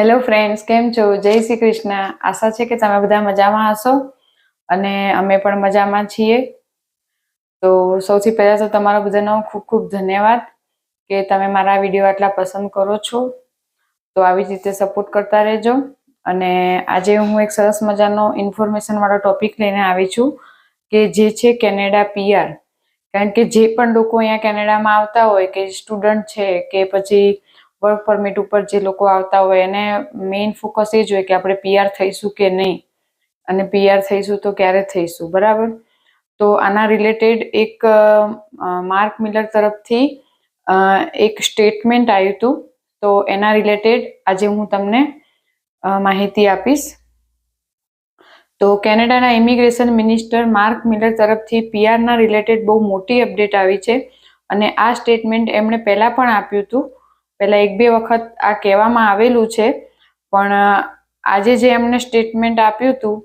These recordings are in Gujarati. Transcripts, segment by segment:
હેલો ફ્રેન્ડ્સ કેમ છો? જય શ્રી કૃષ્ણ. આશા છે કે તમે બધા મજામાં હશો અને અમે પણ મજામાં છીએ. તો સૌથી પહેલા તો તમારો બધાનો ખૂબ ખૂબ ધન્યવાદ કે તમે મારા વીડિયો આટલા પસંદ કરો છો. તો આવી જ રીતે સપોર્ટ કરતા રહેજો. અને આજે હું એક સરસ મજાનો ઇન્ફોર્મેશન વાળો ટોપિક લઈને આવી છું કે જે છે કેનેડા પીઆર કારણ કે જે પણ લોકો અહીંયા કેનેડામાં આવતા હોય, કે સ્ટુડન્ટ છે, કે પછી વર્ક પરમિટ ઉપર જે લોકો આવતા હોય, એને મેઇન ફોકસ એ જ હોય કે આપણે પીઆર થઈશું કે નહીં? અને પીઆર થઈશું તો ક્યારે થઈશું, બરાબર? તો આના રિલેટેડ એક માર્ક મિલર તરફથી એક સ્ટેટમેન્ટ આવ્યું હતું તો એના રિલેટેડ આજે હું તમને માહિતી આપીશ. તો કેનેડાના ઇમિગ્રેશન મિનિસ્ટર માર્ક મિલર તરફથી પીઆરના રિલેટેડ બહુ મોટી અપડેટ આવી છે. અને આ સ્ટેટમેન્ટ એમણે પહેલાં પણ આપ્યું હતું પહેલાં એક બે વખત આ કહેવામાં આવેલું છે, પણ આજે જે એમણે સ્ટેટમેન્ટ આપ્યું હતું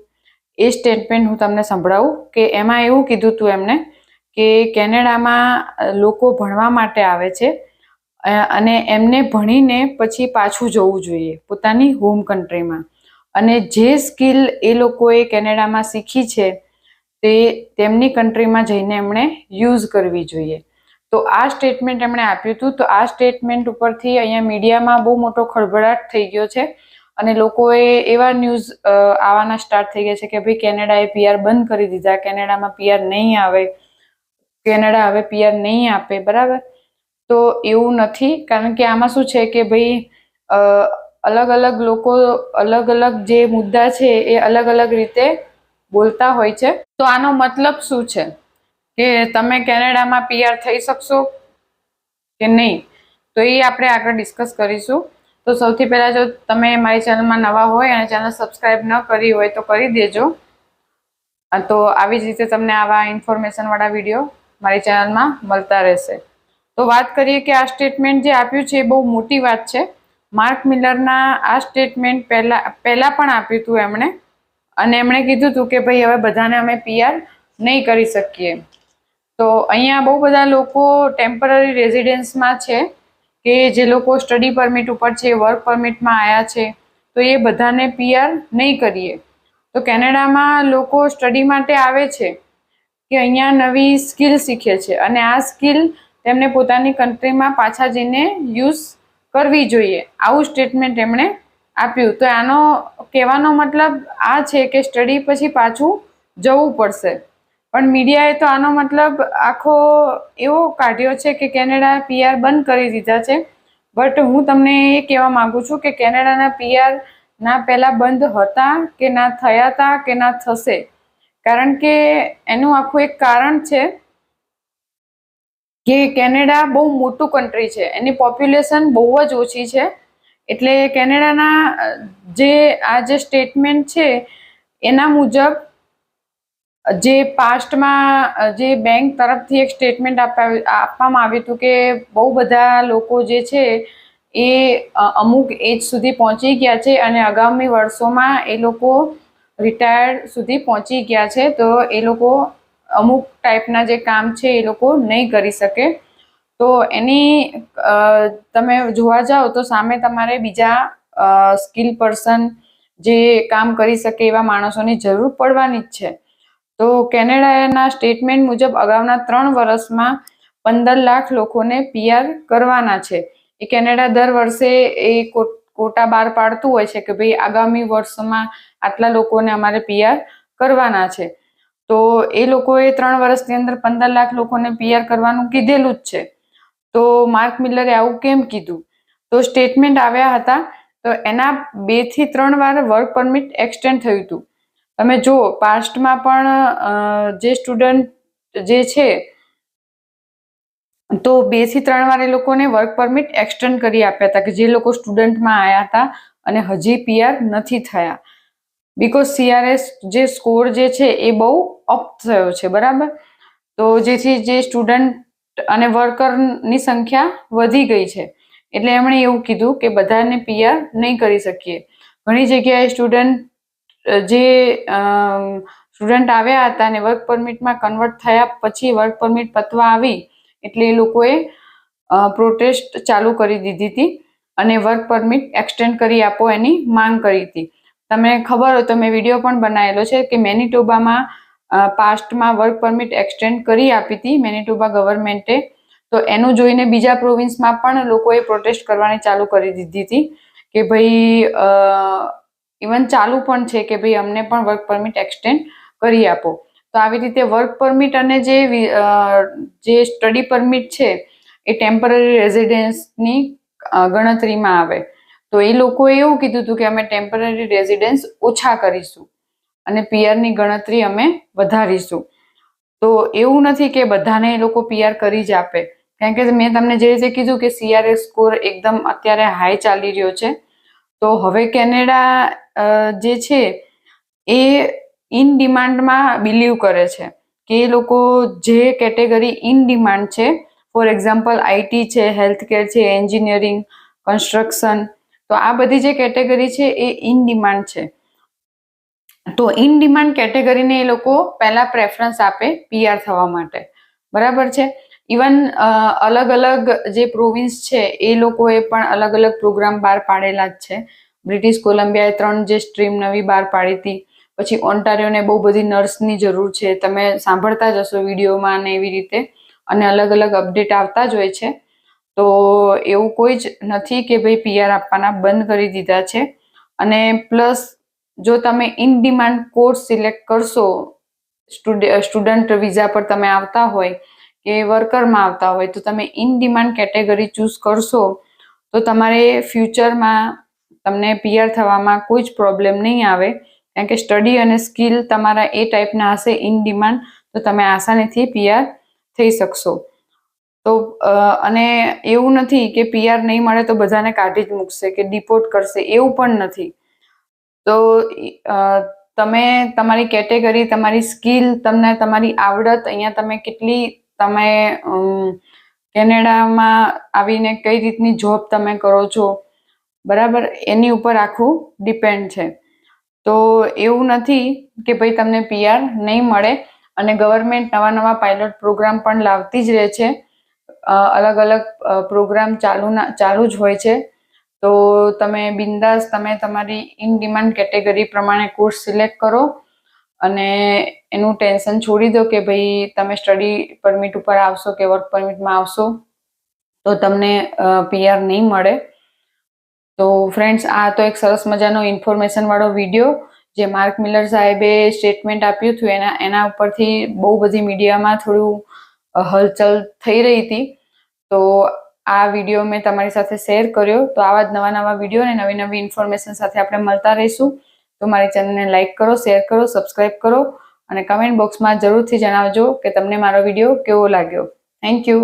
એ સ્ટેટમેન્ટ હું તમને સંભળાવું કે એમાં એવું કીધું હતું એમણે કે કેનેડામાં લોકો ભણવા માટે આવે છે અને એમને ભણીને પછી પાછું જવું જોઈએ, પોતાની હોમ કન્ટ્રીમાં અને જે સ્કિલ એ લોકોએ કેનેડામાં શીખી છે, તે તેમની કન્ટ્રીમાં જઈને એમણે યુઝ કરવી જોઈએ. તો આ સ્ટેટમેન્ટ એમણે આપ્યું હતું. તો આ સ્ટેટમેન્ટ ઉપરથી અહીંયા મીડિયામાં બહુ મોટો ખળભળાટ થઈ ગયો છે. અને લોકોએ એવા ન્યૂઝ આવવાના સ્ટાર્ટ થઈ ગયા છે કે ભાઈ કેનેડાએ પીઆર બંધ કરી દીધા. કેનેડામાં પીઆર નહીં આવે. કેનેડા હવે પીઆર નહીં આપે. બરાબર? તો એવું નથી. કારણ કે આમાં શું છે કે ભાઈ અલગ અલગ લોકો, અલગ અલગ જે મુદ્દા છે એ અલગ અલગ રીતે બોલતા હોય છે. તો આનો મતલબ શું છે? કે તમે કેનેડામાં પીઆર થઈ શકશો કે નહીં? તો એ આપણે આગળ ડિસ્કસ કરીશું. તો સૌથી પહેલાં જો તમે મારી ચેનલમાં નવા હોય અને ચેનલ સબસ્ક્રાઈબ ન કરી હોય તો કરી દેજો. તો આવી જ રીતે તમને આવા ઇન્ફોર્મેશનવાળા વીડિયો મારી ચેનલમાં મળતા રહેશે. તો વાત કરીએ કે આ સ્ટેટમેન્ટ જે આપ્યું છે એ બહુ મોટી વાત છે. માર્ક મિલરના આ સ્ટેટમેન્ટ પહેલાં પહેલાં પણ આપ્યું હતું એમણે. અને એમણે કીધું હતું કે ભાઈ હવે બધાને અમે પીઆર નહીં કરી શકીએ. તો અહીંયા બહુ બધા લોકો ટેમ્પરરી રેઝિડન્સમાં છે કે જે લોકો સ્ટડી પરમિટ ઉપર છે વર્ક પરમિટમાં આવ્યા છે, તો એ બધાને પીઆર નહીં કરીએ. તો કેનેડામાં લોકો સ્ટડી માટે આવે છે કે અહીંયા નવી સ્કિલ શીખે છે અને આ સ્કિલ તેમને પોતાની કન્ટ્રીમાં પાછા જઈને યુઝ કરવી જોઈએ. આવું સ્ટેટમેન્ટ એમણે આપ્યું. તો આનો કહેવાનો મતલબ આ છે કે સ્ટડી પછી પાછું જવું પડશે. પણ મીડિયાએ તો આનો મતલબ આખો એવો કાઢ્યો છે કે કેનેડા પીઆર બંધ કરી દીધા છે. બટ હું તમને એ કહેવા માગું છું કે કેનેડાના પીઆર ના પહેલાં બંધ હતા કે ના થયા હતા કે ના થશે? કારણ કે એનું આખું એક કારણ છે કે કેનેડા બહુ મોટું કન્ટ્રી છે. એની પોપ્યુલેશન બહુ જ ઓછી છે. એટલે કેનેડાના જે આ જે સ્ટેટમેન્ટ છે એના મુજબ જે પાસ્ટમાં જે બેંક તરફથી એક સ્ટેટમેન્ટ આપવામાં આવ્યું હતું કે બહુ બધા લોકો જે છે એ અમુક એજ સુધી પહોંચી ગયા છે અને આગામી વર્ષોમાં એ લોકો રિટાયર્ડ સુધી પહોંચી ગયા છે. તો એ લોકો અમુક ટાઈપના જે કામ છે એ લોકો નહીં કરી શકે. તો એની તમે જોવા જાઓ તો સામે તમારે બીજા સ્કિલ પર્સન જે કામ કરી શકે એવા માણસોની જરૂર પડવાની જ છે. તો કેનેડાના સ્ટેટમેન્ટ મુજબ અગાઉના ત્રણ વર્ષમાં પંદર લાખ લોકોને પીઆર કરવાના છે. એ કેનેડા દર વર્ષે એ કોટા બહાર પાડતું હોય છે કે ભાઈ આગામી વર્ષમાં આટલા લોકોને અમારે પીઆર કરવાના છે. તો એ લોકોએ ત્રણ વર્ષની અંદર પંદર લાખ લોકોને પીઆર કરવાનું કીધેલું જ છે. તો માર્ક મિલરે આવું કેમ કીધું? તો સ્ટેટમેન્ટ આવ્યા હતા તો એના બેથી ત્રણ વાર વર્ક પરમિટ એક્સટેન્ડ થયું હતું. તમે જુઓ પાસ્ટમાં પણ જે સ્ટુડન્ટ જે છે, તો બેથી ત્રણ વાર એ લોકોને વર્ક પરમિટ એક્સટેન્ડ કરી આપ્યા હતા કે જે લોકો સ્ટુડન્ટમાં આવ્યા હતા અને હજી પીઆર નથી થયા. બીકોઝ સીઆરએસ જે સ્કોર જે છે એ બહુ અપ થયો છે, બરાબર? તો જેથી જે સ્ટુડન્ટ અને વર્કરની સંખ્યા વધી ગઈ છે. એટલે એમણે એવું કીધું કે બધાને પીઆર નહીં કરી શકીએ. ઘણી જગ્યાએ સ્ટુડન્ટ જે સ્ટુડન્ટ આવ્યા હતા અને વર્ક પરમિટમાં કન્વર્ટ થયા પછી વર્ક પરમિટ પતવા આવી, એટલે એ લોકોએ પ્રોટેસ્ટ ચાલુ કરી દીધી હતી અને વર્ક પરમિટ એક્સટેન્ડ કરી આપો એની માંગ કરી હતી. તમને ખબર હોય તો મેં વીડિયો પણ બનાવેલો છે કે મેનિટોબામાં પાસ્ટમાં વર્ક પરમિટ એક્સટેન્ડ કરી આપી હતી મેનિટોબા ગવર્મેન્ટે તો એનું જોઈને બીજા પ્રોવિન્સમાં પણ લોકોએ પ્રોટેસ્ટ કરવાની ચાલુ કરી દીધી હતી કે ભાઈ ઇવન ચાલુ પણ છે કે ભાઈ અમને પણ વર્ક પરમિટ એક્સટેન્ડ કરી આપો. તો આવી રીતે વર્ક પરમિટ અને જે જે સ્ટડી પરમિટ છે, એ ટેમ્પરરી રેઝિડન્સની ગણતરીમાં આવે. તો એ લોકોએ એવું કીધું હતું કે અમે ટેમ્પરરી રેઝિડન્સ ઓછા કરીશું અને પીઆરની ગણતરી અમે વધારીશું. તો એવું નથી કે બધાને એ લોકો પીઆર કરી જ આપે. કારણ કે મેં તમને જે રીતે કીધું કે સીઆરએસ સ્કોર એકદમ અત્યારે હાઈ ચાલી રહ્યો છે તો હવે કેનેડા જે છે, એ ઇન ડિમાન્ડમાં બિલીવ કરે છે કે એ લોકો જે કેટેગરી ઇન ડિમાન્ડ છે, ફોર એક્ઝામ્પલ આઈટી છે હેલ્થ કેર છે, એન્જિનિયરિંગ, કન્સ્ટ્રક્શન, તો આ બધી જે કેટેગરી છે એ ઇન ડિમાન્ડ છે. તો ઇન ડિમાન્ડ કેટેગરીને એ લોકો પહેલાં પ્રેફરન્સ આપે પીઆર થવા માટે. બરાબર છે? ઇવન અલગ અલગ જે પ્રોવિન્સ છે, એ લોકોએ પણ અલગ અલગ પ્રોગ્રામ બહાર પાડેલા જ છે. બ્રિટિશ કોલંબિયાએ ત્રણ જે સ્ટ્રીમ નવી બહાર પાડી હતી, પછી ઓન્ટારિયોને બહુ બધી નર્સની જરૂર છે. તમે સાંભળતા જ હશો વિડીયોમાં અને એવી રીતે. અને અલગ અલગ અપડેટ આવતા જ હોય છે. તો એવું કોઈ જ નથી કે ભાઈ પીઆર આપવાના બંધ કરી દીધા છે. અને પ્લસ જો તમે ઇન ડિમાન્ડ કોર્સ સિલેક્ટ કરશો સ્ટુડન્ટ વિઝા પર તમે આવતા હોય કે વર્કરમાં આવતા હોય, તો તમે ઇન ડિમાન્ડ કેટેગરી ચૂઝ કરશો, તો તમારે ફ્યુચરમાં તમને પીઆર થવામાં કોઈ જ પ્રોબ્લેમ નહીં આવે. કારણ કે સ્ટડી અને સ્કિલ તમારા એ ટાઈપના હશે ઇન ડિમાન્ડ તો તમે આસાનીથી પીઆર થઈ શકશો. તો અને એવું નથી કે પીઆર નહીં મળે તો બધાને કાઢી જ મૂકશે કે ડિપોર્ટ કરશે, એવું પણ નથી. તો તમે તમારી કેટેગરી તમારી સ્કિલ તમને તમારી આવડત, અહીંયા તમે કેટલી તમે કેનેડામાં આવીને કઈ રીતની જોબ તમે કરો છો? બરાબર? એની ઉપર આખું ડિપેન્ડ છે. તો એવું નથી કે ભાઈ તમને પીઆર નહીં મળે અને ગવર્મેન્ટ નવા નવા પાયલોટ પ્રોગ્રામ પણ લાવતી જ રહે છે. અલગ અલગ પ્રોગ્રામ ચાલુ ચાલુ જ હોય છે. તો તમે બિંદાસ તમે તમારી ઇન ડિમાન્ડ કેટેગરી પ્રમાણે કોર્સ સિલેક્ટ કરો. અને એનું ટેન્શન છોડી દો કે ભાઈ તમે સ્ટડી પરમિટ ઉપર આવશો કે વર્ક પરમિટમાં આવશો, તો તમને પીઆર નહીં મળે. તો ફ્રેન્ડ્સ, આ તો એક સરસ મજાનો ઇન્ફોર્મેશન વાળો વીડિયો જે માર્ક મિલર સાહેબે સ્ટેટમેન્ટ આપ્યું હતું. એના એના ઉપરથી બહુ બધી મીડિયામાં થોડું હલચલ થઈ રહી હતી. તો આ વીડિયો મેં તમારી સાથે શેર કર્યો. તો આવા જ નવા નવા વીડિયો અને નવી નવી ઇન્ફોર્મેશન સાથે આપણે મળતા રહીશું. તો મારી ચેનલને લાઇક કરો, શેર કરો સબસ્ક્રાઈબ કરો અને કમેન્ટ બોક્સમાં જરૂરથી જણાવજો કે તમને મારો વીડિયો કેવો લાગ્યો. Thank you.